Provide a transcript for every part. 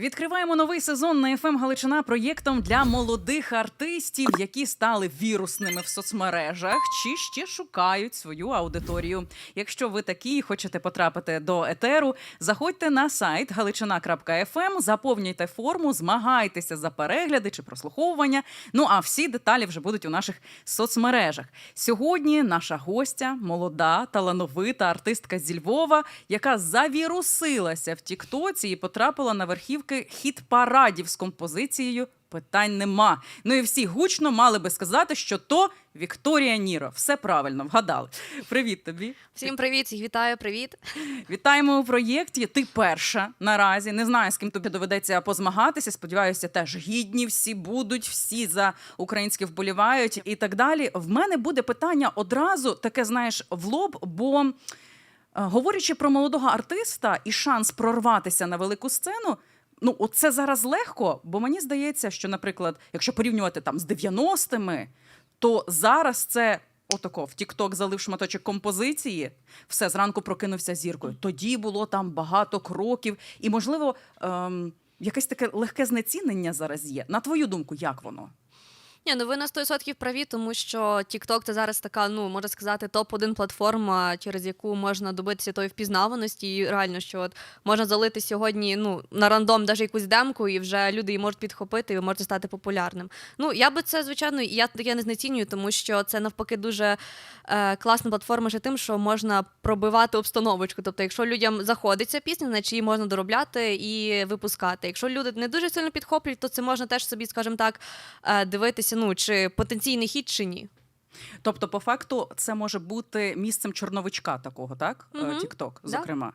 Відкриваємо новий сезон на ФМ Галичина проєктом для молодих артистів, які стали вірусними в соцмережах чи ще шукають свою аудиторію. Якщо ви такі і хочете потрапити до етеру, заходьте на сайт галичина.фм, заповнюйте форму, змагайтеся за перегляди чи прослуховування. Ну а всі деталі вже будуть у наших соцмережах. Сьогодні наша гостя, молода, талановита артистка зі Львова, яка завірусилася в Тіктоці і потрапила на верхівки хіт-парадів з композицією. Питань нема. Ну і всі гучно мали би сказати, що то Вікторія Ніро. Все правильно, вгадали. Привіт тобі. Всім привіт, вітаю, привіт. Вітаємо у проєкті. Ти перша наразі. Не знаю, з ким тобі доведеться позмагатися. Сподіваюся, теж гідні всі будуть, всі за українське вболівають і так далі. В мене буде питання одразу таке, знаєш, в лоб, бо. е, Говорячи про молодого артиста і шанс прорватися на велику сцену, ну оце зараз легко, бо мені здається, що, наприклад, якщо порівнювати там з 90-ми, то зараз це отако в Тікток залив шматочок композиції, все зранку прокинувся зіркою. Тоді було там багато кроків, і можливо. Ем, Якесь таке легке знецінення зараз є. На твою думку, як воно? Ні, ну ви на 100% праві, тому що TikTok це зараз така, ну можна сказати, топ-1 платформа, через яку можна добитися тої впізнаваності. І реально, що от можна залити сьогодні ну на рандом навіть якусь демку, і вже люди її можуть підхопити, і ви можете стати популярним. Ну я би це звичайно, я таке не знецінюю, тому що це навпаки дуже е, класна платформа ще тим, що можна пробивати обстановочку. Тобто, якщо людям заходить ця пісня, значить її можна доробляти і випускати. Якщо люди не дуже сильно підхоплюють, то це можна теж собі, скажімо так, е, дивитися, ну чи потенційний хід, чи ні. Тобто, по факту, це може бути місцем чорновичка такого, так? Мгм. Тікток, зокрема.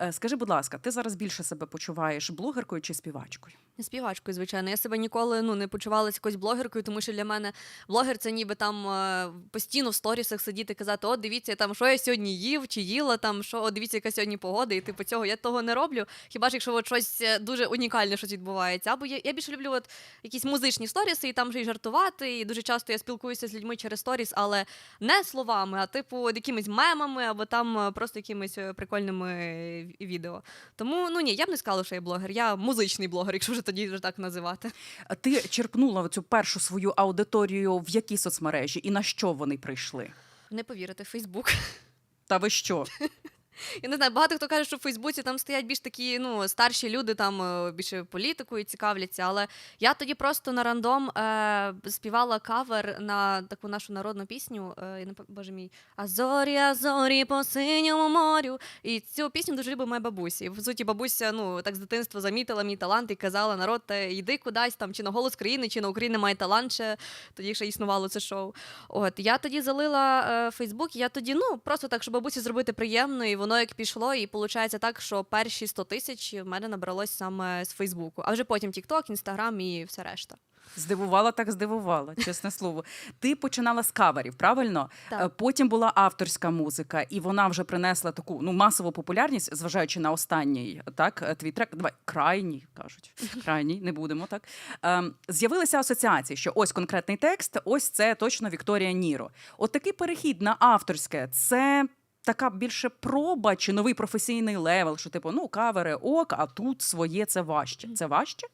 Е, Скажи, будь ласка, ти зараз більше себе почуваєш блогеркою чи співачкою? Співачкою, звичайно. Я себе ніколи ну не почувалася якоюсь блогеркою, тому що для мене блогер це ніби там е, постійно в сторісах сидіти, казати: О, дивіться, там що я сьогодні їв чи їла, там що о, дивіться, яка сьогодні погода, і типу цього я того не роблю. Хіба ж якщо от щось е, дуже унікальне щось відбувається? Або я, я більше люблю от якісь музичні сторіси, і там вже й жартувати. І дуже часто я спілкуюся з людьми через сторіс, але не словами, а типу якимись мемами, або там просто якимись прикольними відео. Тому ну ні, я б не сказала, що я блогер. Я музичний блогер, якщо вже тоді вже так називати. Ти черпнула цю першу свою аудиторію в які соцмережі і на що вони прийшли? Не повірите, Фейсбук. Та ви що? Я не знаю, багато хто каже, що в Фейсбуці там стоять більш такі ну, старші люди, там е, більше політикою цікавляться. Але я тоді просто на рандом е, співала кавер на таку нашу народну пісню. Е, боже мій Азорі, азорі по синьому морю. І цю пісню дуже любить моя бабуся. І в суті, бабуся ну так з дитинства замітила мій талант і казала: народ, йди кудись там, чи на голос країни, чи на Україна має талант ще тоді ще існувало це шоу. От я тоді залила е, Фейсбук, я тоді, ну просто так, щоб бабусі зробити приємно, і воно як пішло, і виходить так, що перші 100 тисяч в мене набралось саме з Фейсбуку, а вже потім TikTok, Інстаграм і все решта. Здивувала, так здивувала, чесне слово. Ти починала з каверів, правильно? Так. Е, Потім була авторська музика, і вона вже принесла таку ну масову популярність, зважаючи на останній так е, твій трек. Давай крайній кажуть. Крайній, не будемо так. Ем, з'явилися асоціації, що ось конкретний текст, ось це точно Вікторія Ніро. От такий перехід на авторське це. Така більше проба чи новий професійний левел, що типу, ну кавери ок, а тут своє це важче. Це важче?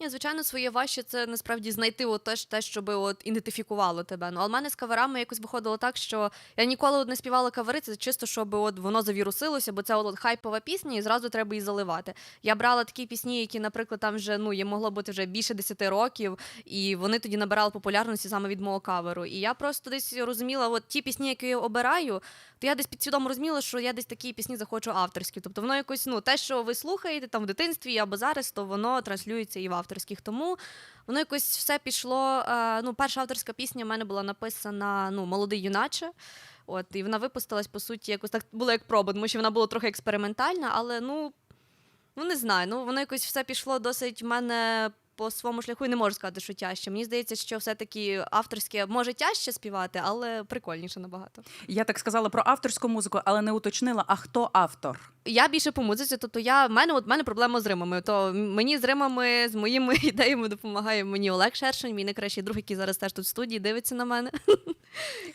Ні, звичайно, своє важче це насправді знайти от те, те, щоб от ідентифікувало тебе. Ну, але в мене з каверами якось виходило так, що я ніколи от не співала кавери, це чисто, щоб от воно завірусилося, бо це от, хайпова пісня, і зразу треба її заливати. Я брала такі пісні, які, наприклад, там вже ну їм могло бути вже більше 10 років, і вони тоді набирали популярності саме від мого каверу. І я просто десь розуміла, от ті пісні, які я обираю, то я десь підсвідомо розуміла, що я десь такі пісні захочу авторські. Тобто воно якось, ну, те, що ви слухаєте там в дитинстві або зараз, то воно транслюється і в авторських. Тому воно якось все пішло. Е, ну, перша авторська пісня в мене була написана ну, молодий юначе. От, і вона випустилась, по суті, якось так було як проба, тому що вона була трохи експериментальна, але ну, ну не знаю, ну воно якось все пішло досить в мене по своєму шляху і не можу сказати, що тяжче. Мені здається, що все-таки авторське може тяжче співати, але прикольніше набагато. Я так сказала про авторську музику, але не уточнила, а хто автор. Я більше по музиці, тобто я в мене от в мене проблема з римами. То мені з римами, з моїми ідеями допомагає мені Олег Шершень, мій найкращий друг, який зараз теж тут в студії дивиться на мене.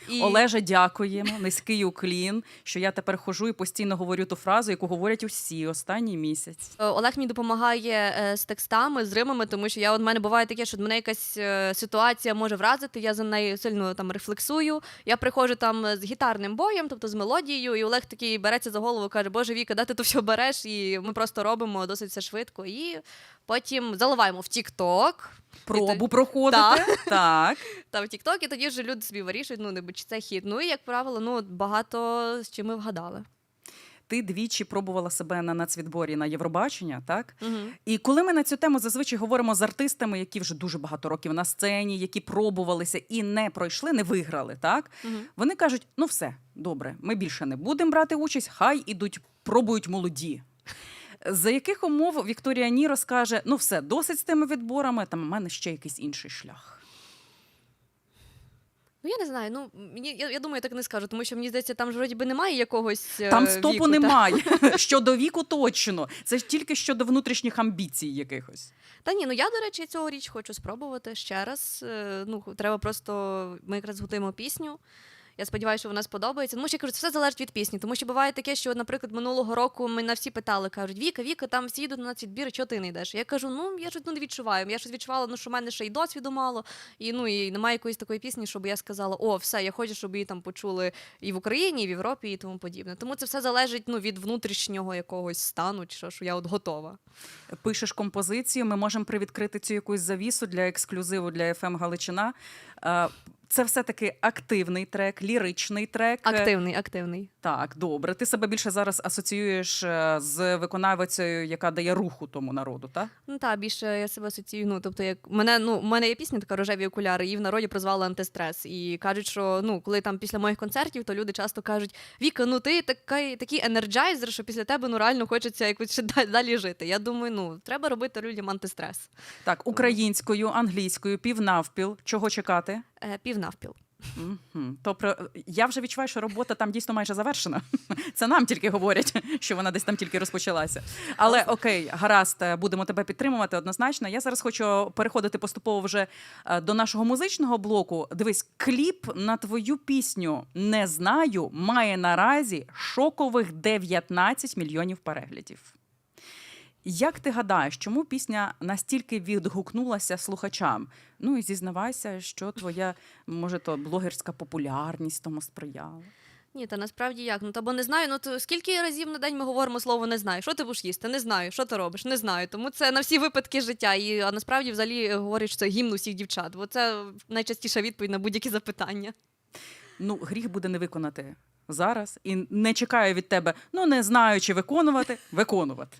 І... Олеже, дякуємо. Низький уклін, що я тепер хожу і постійно говорю ту фразу, яку говорять усі останній місяць. Е, Олег мені допомагає е, з текстами, з римами, тому що я от мене буває таке, що мене якась е, ситуація може вразити. Я за нею сильно там рефлексую. Я приходжу там з гітарним боєм, тобто з мелодією, і Олег такий береться за голову, каже: Боже Віка, де ти то все береш? І ми просто робимо досить все швидко. І потім заливаємо в TikTok, Пробу проходите. Так. та в TikTok, і тоді вже люди собі вирішують, ну ніби чи це хід. Ну і як правило, ну багато з чим ми вгадали. Ти двічі пробувала себе на нацвідборі на Євробачення, так? Угу. І коли ми на цю тему зазвичай говоримо з артистами, які вже дуже багато років на сцені, які пробувалися і не пройшли, не виграли, так? Угу. Вони кажуть: ну все, добре, ми більше не будемо брати участь, хай ідуть, пробують молоді. За яких умов Вікторія Ні розкаже: ну все, досить з тими відборами, там у мене ще якийсь інший шлях. Ну я не знаю. Ну мені я, я думаю, я так не скажу, тому що мені здається, там ж вроді би немає якогось е, Там стопу віку, та. немає. Щодо віку точно. Це ж тільки щодо внутрішніх амбіцій якихось. Та ні, ну я, до речі, цьогоріч хочу спробувати ще раз. Е, Ну, треба просто. Ми якраз готуємо пісню. Я сподіваюся, що вона сподобається. Тому що я кажу, це все залежить від пісні. Тому що буває таке, що, наприклад, минулого року мене всі питали, кажуть, Віка, Віка, там всі йдуть на відбір, чого ти не йдеш? Я кажу, ну я щось ну, не відчуваю. Я щось відчувала, ну що в мене ще й досвіду мало, і ну і немає якоїсь такої пісні, щоб я сказала, о, все, я хочу, щоб її там почули і в Україні, і в Європі, і тому подібне. Тому це все залежить ну, від внутрішнього якогось стану, чи що, що я от готова. Пишеш композицію, ми можемо привідкрити цю якусь завісу для ексклюзиву для FM Галичина. Це все-таки активний трек, ліричний трек. Активний, активний. Так, добре. Ти себе більше зараз асоціюєш е, з виконавицею, яка дає руху тому народу, так? Ну та більше я себе асоціюю. Ну тобто, як мене ну в мене є пісня така рожеві окуляри, її в народі прозвали антистрес. І кажуть, що ну коли там після моїх концертів, то люди часто кажуть: Віка, ну ти такий такий енерджайзер, що після тебе ну реально хочеться якось ще далі жити. Я думаю, ну треба робити людям антистрес. Так, українською, англійською, півнавпіл. Чого чекати? Е, пів навпіл. Мгм. Тобто я вже відчуваю, що робота там дійсно майже завершена. Це нам тільки говорять, що вона десь там тільки розпочалася. Але окей, гаразд, е, будемо тебе підтримувати однозначно. Я зараз хочу переходити поступово вже е, до нашого музичного блоку. Дивись, кліп на твою пісню не знаю має наразі шокових 19 мільйонів переглядів. Як ти гадаєш, чому пісня настільки відгукнулася слухачам? Ну і зізнавайся, що твоя, може, то блогерська популярність тому сприяла. Ні, та насправді як? Ну та бо не знаю. Ну то скільки разів на день ми говоримо слово не знаю. Що ти будеш їсти? Не знаю. Що ти робиш? Не знаю. Тому це на всі випадки життя. І а насправді взагалі говорять, що це гімн усіх дівчат, бо це найчастіша відповідь на будь-які запитання. Ну, гріх буде не виконати зараз і не чекаю від тебе, ну не знаю, чи виконувати, виконувати.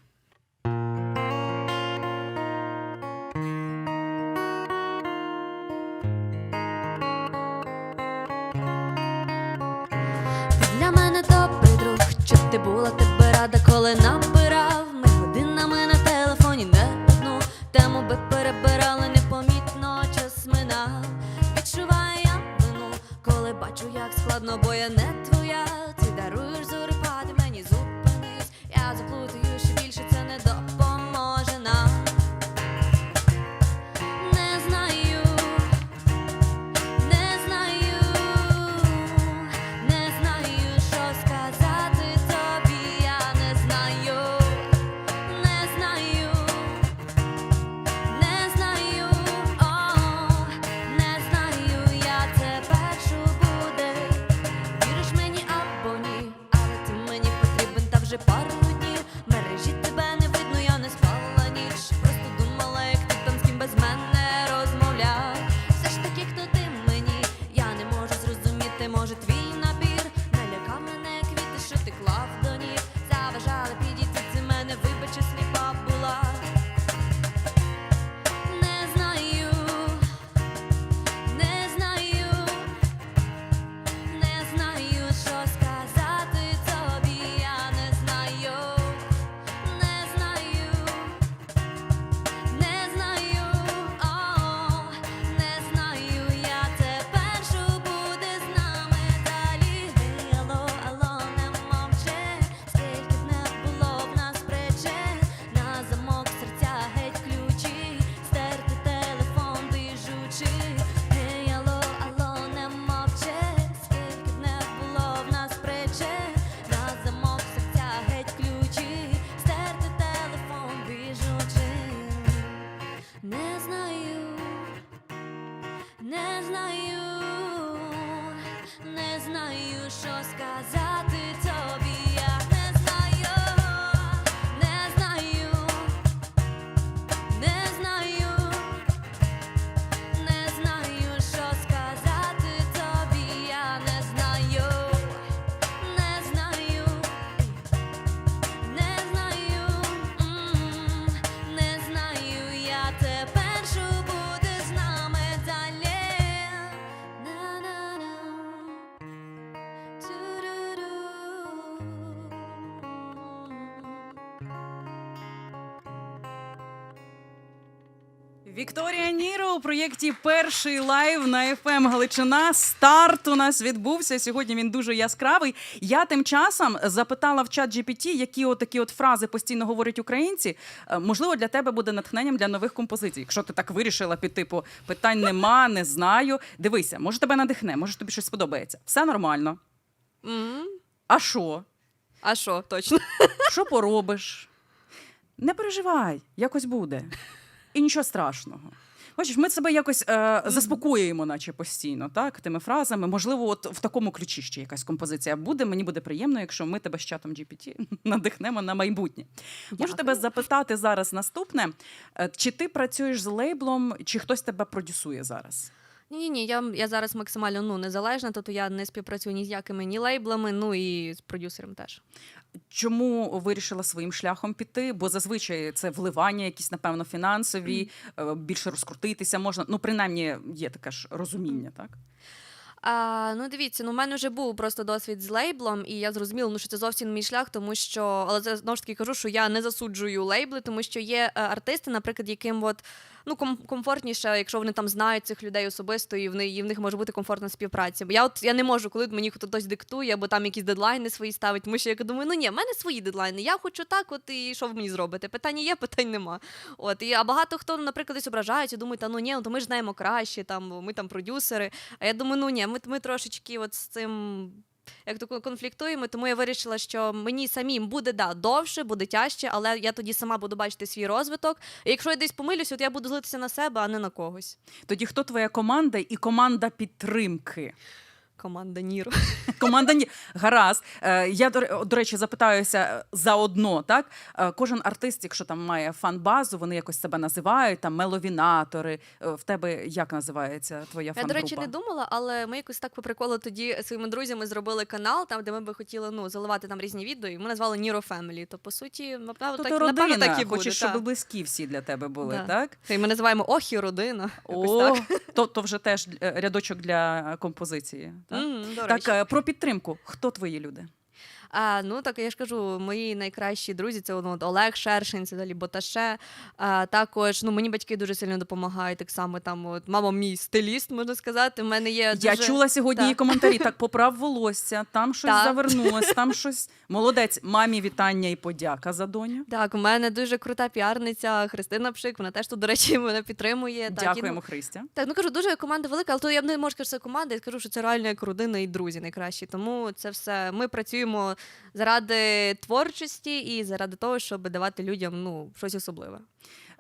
Тебе коли набирав. Ми годинами на телефоні не одну тему би перебирали непомітно, час минав. Відчуваю я вину, коли бачу, як складно, бо я не Вікторія Ніро у проєкті Перший лайв на ФМ Галичина. Старт у нас відбувся. Сьогодні він дуже яскравий. Я тим часом запитала в чат GPT, які от такі от фрази постійно говорять українці. Е, Можливо, для тебе буде натхненням для нових композицій. Якщо ти так вирішила під типу питань нема, не знаю. Дивися, може тебе надихне, може тобі щось сподобається. Все нормально. М, А що? А що, точно? Що поробиш? Не переживай, якось буде. І нічого страшного. Бачиш, ми себе якось е, заспокоюємо, наче постійно, так, тими фразами. Можливо, от в такому ключі ще якась композиція буде. Мені буде приємно, якщо ми тебе з чатом GPT надихнемо на майбутнє. Можу тебе запитати зараз наступне: Е, чи ти працюєш з лейблом, чи хтось тебе продюсує зараз? Ні, ні, ні, я, я зараз максимально ну, незалежна, тобто я не співпрацюю ні з якими ні лейблами, ну і з продюсером теж. Чому вирішила своїм шляхом піти? Бо зазвичай це вливання, якісь, напевно, фінансові, е, більше розкрутитися можна. Ну, принаймні, є таке ж розуміння, так? А, ну, дивіться, ну, в мене вже був просто досвід з лейблом, і я зрозуміла, ну, що це зовсім не мій шлях, тому що, але це знову ж таки кажу, що я не засуджую лейбли, тому що є е, артисти, наприклад, яким от, ну, ком- комфортніше, якщо вони там знають цих людей особисто, і в, них, і в них може бути комфортна співпраця. Бо я от я не можу, коли мені хтось диктує, або там якісь дедлайни свої ставить, тому що я думаю, ну ні, в мене свої дедлайни. Я хочу так, от і що ви мені зробите? Питання є, питань нема. От і а багато хто, наприклад, десь ображається, думають, та ну ні, ну то ми ж знаємо краще, там ми там продюсери. А я думаю, ну ні, ми, ми трошечки от з цим. Як то конфліктуємо, тому я вирішила, що мені самим буде да довше, буде тяжче, але я тоді сама буду бачити свій розвиток. І якщо я десь помилюсь, от я буду злитися на себе, а не на когось. Тоді хто твоя команда і команда підтримки? Команда Ніро. Команда ні. Гаразд. Е, Я до, речі запитаюся е, заодно. Так Е, кожен артист, якщо там має фан-базу, вони якось себе називають там меловінатори. В тебе як називається твоя Я, фан-група? до речі, не думала, але ми якось так по приколу тоді своїми друзями зробили канал, там де ми би хотіли ну заливати там різні відео, і ми назвали Ніро Фемілі. То по суті, напевно, То так ти напевно родина, так і буде. хочеш, та. щоб близькі всі для тебе були, Да. так? І ми називаємо Охі родина. Якось так. то, то вже теж рядочок для композиції. Так, до так речі. е, про підтримку. Хто твої люди? А, ну так я ж кажу, мої найкращі друзі це ну, от Олег Шершин, це далі Боташе. А, також ну мені батьки дуже сильно допомагають. Так само там от мама мій стиліст, можна сказати. У мене є Я чула сьогодні Так. її коментарі. Так, поправ волосся, там щось Так. завернулось, там щось. Молодець, мамі вітання і подяка за доню. Так, у мене дуже крута піарниця Христина Пшик. Вона теж тут, до речі, мене підтримує. Так, і, Дякуємо, ну, Христя. Так, ну кажу, дуже команда велика, але то я б не можу сказати, що це команда, я скажу, що це реально як родина і друзі найкращі. Тому це все. Ми працюємо заради творчості і заради того, щоб давати людям ну щось особливе.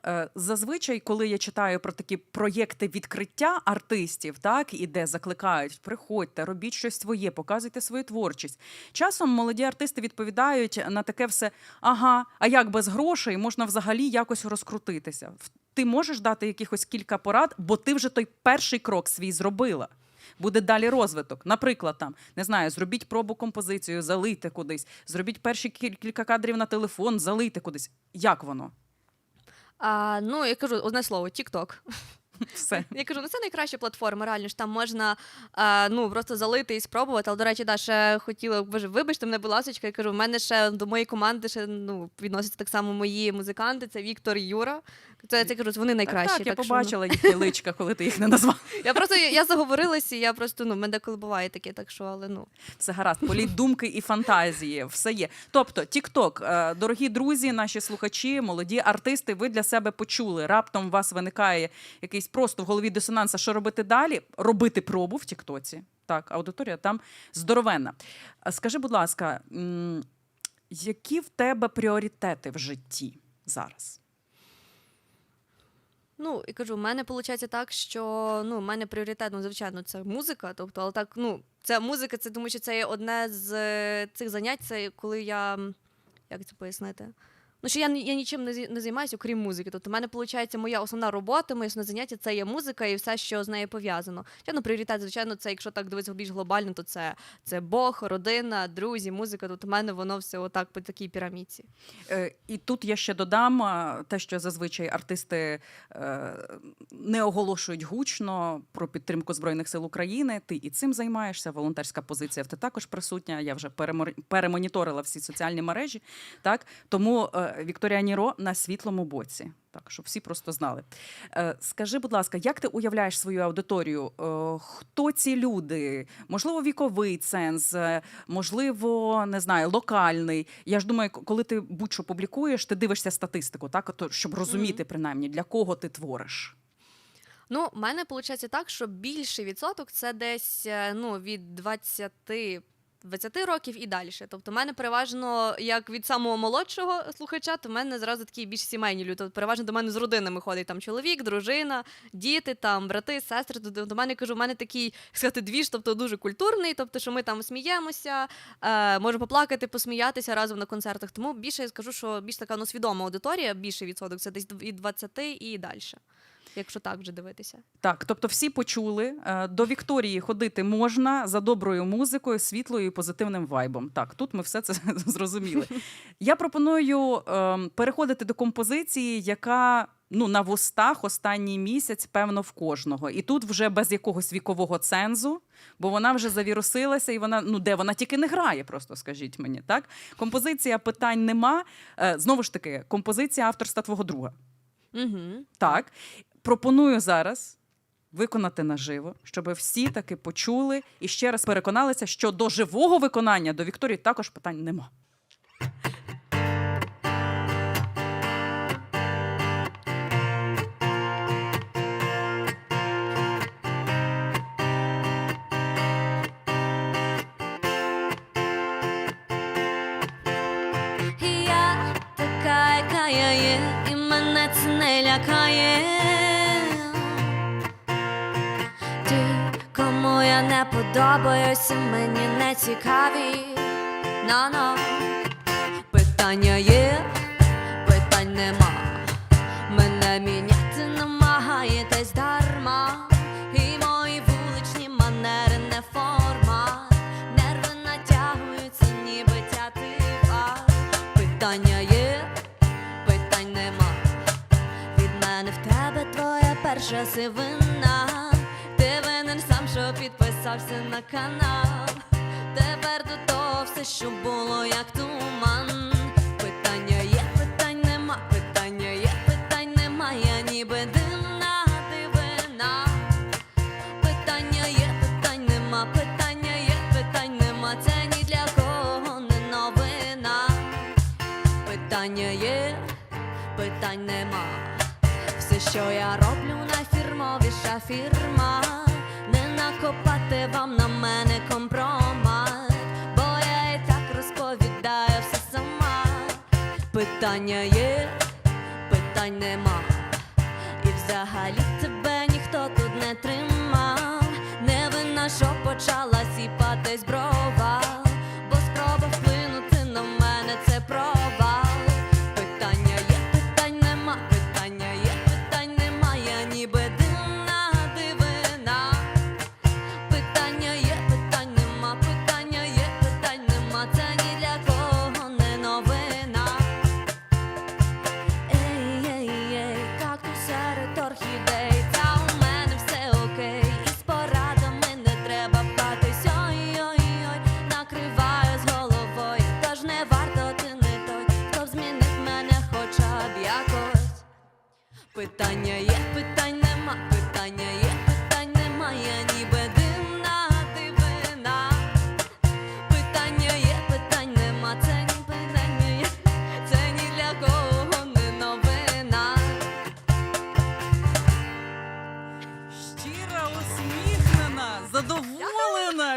Е, Зазвичай, коли я читаю про такі проєкти відкриття артистів, так і де закликають, приходьте, робіть щось своє, показуйте свою творчість. Часом молоді артисти відповідають на таке все: ага, а як без грошей можна взагалі якось розкрутитися? Ти можеш дати якихось кілька порад, бо ти вже той перший крок свій зробила. Буде далі розвиток. Наприклад, там не знаю, зробіть пробу композицію, залийте кудись, зробіть перші кіль- кілька кадрів на телефон, залийте кудись. Як воно? А, ну я кажу одне слово: TikTok. Все. Я кажу, ну це найкраща платформа. Реально ж там можна а, ну просто залити і спробувати. Але до речі, да, ще хотіла боже, вибачте мене, будь ласка, я кажу, в мене ще до моєї команди ще ну відносяться так само мої музиканти. Це Віктор і Юра. Це це кажу, вони найкращі. Так, я що, ну. побачила їхні личка, коли ти їх не назвав. Я просто я заговорилася, і я просто ну мене деколи буває таке, так що але ну Все гаразд, політ думки і фантазії, все є. Тобто, TikTok, е, дорогі друзі, наші слухачі, молоді артисти, ви для себе почули. Раптом у вас виникає якийсь просто в голові дисонанс, а що робити далі? Робити пробу в Тіктоці. Так, аудиторія там здоровенна. Скажи, будь ласка, які в тебе пріоритети в житті зараз? Ну, і кажу, в мене виходить так, що ну, в мене пріоритет, ну, звичайно, це музика. Тобто, але так, ну, це музика, це тому що це є одне з е, цих занять, це коли я. Як це пояснити? Ну, що я, я нічим не, не займаюся, окрім музики. Тобто, в мене виходить моя основна робота, моє основне заняття це є музика і все, що з нею пов'язано. Звичайно, пріоритет, звичайно, це, якщо так дивитися більш глобально, то це, це Бог, родина, друзі, музика. Тобто, в мене воно все отак по такій пірамідці. Е, І тут я ще додам те, що зазвичай артисти е, не оголошують гучно про підтримку Збройних сил України. Ти і цим займаєшся. Волонтерська позиція в ти також присутня. Я вже перемоніторила всі соціальні мережі. Так тому е, Вікторія Ніро на світлому боці. Так, щоб всі просто знали. Е, Скажи, будь ласка, як ти уявляєш свою аудиторію? Е, Хто ці люди? Можливо, віковий ценз, е, можливо, не знаю, локальний. Я ж думаю, коли ти будь-що публікуєш, ти дивишся статистику, так, щоб розуміти, принаймні, для кого ти твориш. Ну, в мене виходить так, що більший відсоток це десь ну, від 20, 20 років і далі. Тобто, в мене переважно, як від самого молодшого слухача, то в мене зразу такі більш сімейні люди. Тобто, переважно до мене з родинами ходить там чоловік, дружина, діти, там, брати, сестри. До, до мене кажу, в мене такий, як сказати, двіж, тобто дуже культурний, тобто, що ми там сміємося, е, можемо поплакати, посміятися разом на концертах. Тому більше я скажу, що більш така ну, свідома аудиторія, більший відсоток це десь від 20 і далі. Якщо так вже дивитися. Так, тобто всі почули, е, до Вікторії ходити можна за доброю музикою, світлою і позитивним вайбом. Так, тут ми все це зрозуміли. Я пропоную ем, переходити до композиції, яка ну на вустах останній місяць, певно, в кожного. І тут вже без якогось вікового цензу, бо вона вже завірусилася, і вона ну де вона тільки не грає, просто скажіть мені. Так, композиція питань нема. Е, Знову ж таки, композиція авторства твого друга. Угу. Так, пропоную зараз виконати наживо, щоб всі таки почули і ще раз переконалися, що до живого виконання до Вікторії також питань нема. І мене це не лякає. Подобаюся, мені не цікаві. На-на. Питання є, питань нема. Мене міняти намагаєтесь дарма. І мої вуличні манери не форма. Нерви натягуються, ніби тятива. Питання є, питань нема. Від мене в тебе твоя перша сивина. Підписався на канал. Тепер до того все, що було, як туман. Питання є, питань нема, питання є, питань нема, я ніби дивна дивина. Питання є, питань нема, питання є, питань нема, це ні для кого не новина. Питання є, питань нема. Все, що я роблю, найфірмовіша фірма. Не накопати вам на мене компромат, бо я і так розповідаю все сама. Питання є, питань нема. І взагалі тебе ніхто тут не тримав. Не вина, що почала сіпатись брова,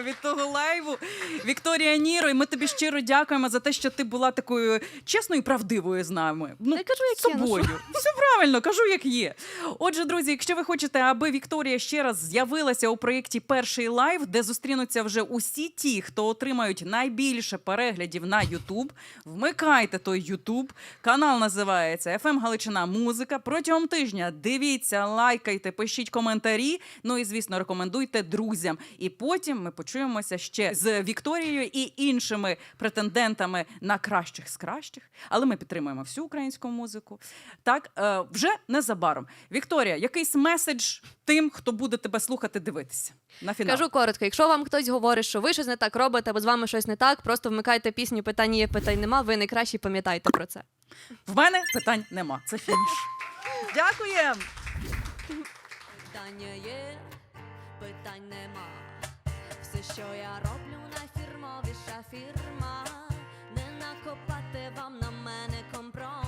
від того лайву. Вікторія Ніро, і ми тобі щиро дякуємо за те, що ти була такою чесною і правдивою з нами. Ну, Я кажу, як є, ну собою. Все правильно, кажу, як є. Отже, друзі, якщо ви хочете, аби Вікторія ще раз з'явилася у проєкті Перший лайв, де зустрінуться вже усі ті, хто отримають найбільше переглядів на Ютуб, вмикайте той Ютуб. Канал називається «ФМ Галичина Музика. Протягом тижня дивіться, лайкайте, пишіть коментарі. Ну і звісно, рекомендуйте друзям. І потім ми почуємося ще з Вікторією і іншими претендентами на кращих з кращих. Але ми підтримуємо всю українську музику. Так, е, вже незабаром. Вікторія, якийсь меседж тим, хто буде тебе слухати, дивитися на фінал. Кажу коротко, якщо вам хтось говорить, що ви щось не так робите, або з вами щось не так, просто вмикайте пісню Питання є, питань нема. Ви найкращі, пам'ятайте про це. В мене питань нема. Це фініш. Дякуємо! Питання є, питань нема. Що я роблю, найфірмовіша фірма. Не накопати вам на мене компромат.